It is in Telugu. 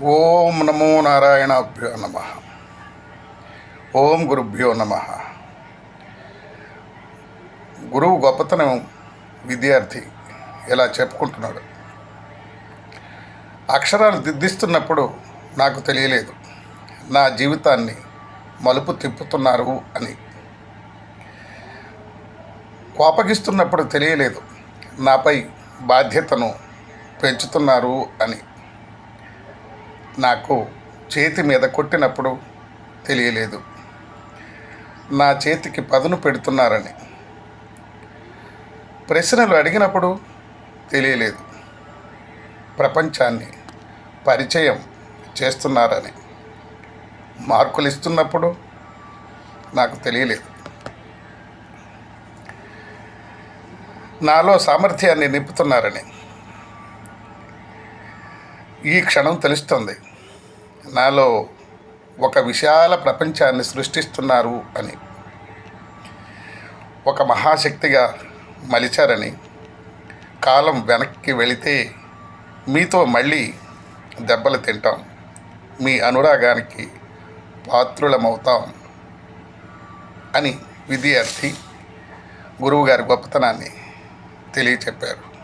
ఓం నమో నారాయణాభ్యో నమ. ఓం గురుభ్యో నమ. గురువు గొప్పతనం విద్యార్థి ఇలా చెప్పుకుంటున్నాడు. అక్షరాలు దిద్దిస్తున్నప్పుడు నాకు తెలియలేదు. నా జీవితాన్ని మలుపు తిప్పుతున్నారు అని. కోపగిస్తున్నప్పుడు తెలియలేదు. నాపై బాధ్యతను పెంచుతున్నారు అని. నాకు చేతి మీద కొట్టినప్పుడు తెలియలేదు. నా చేతికి పదును పెడుతున్నారని. ప్రశ్నలు అడిగినప్పుడు తెలియలేదు. ప్రపంచాన్ని పరిచయం చేస్తున్నారని. మార్కులు ఇస్తున్నప్పుడు నాకు తెలియలేదు. నాలో సామర్థ్యాన్ని నింపుతున్నారని. ఈ క్షణం తెలుస్తుంది. నాలో ఒక విశాల ప్రపంచాన్ని సృష్టిస్తున్నారు అని. ఒక మహాశక్తిగా మలిచారని కాలం వెనక్కి వెళితే మీతో మళ్ళీ దెబ్బలు తింటాం. మీ అనురాగానికి పాత్రులమవుతాం అని విద్యార్థి గురువుగారి గొప్పతనాన్ని తెలియచెప్పారు.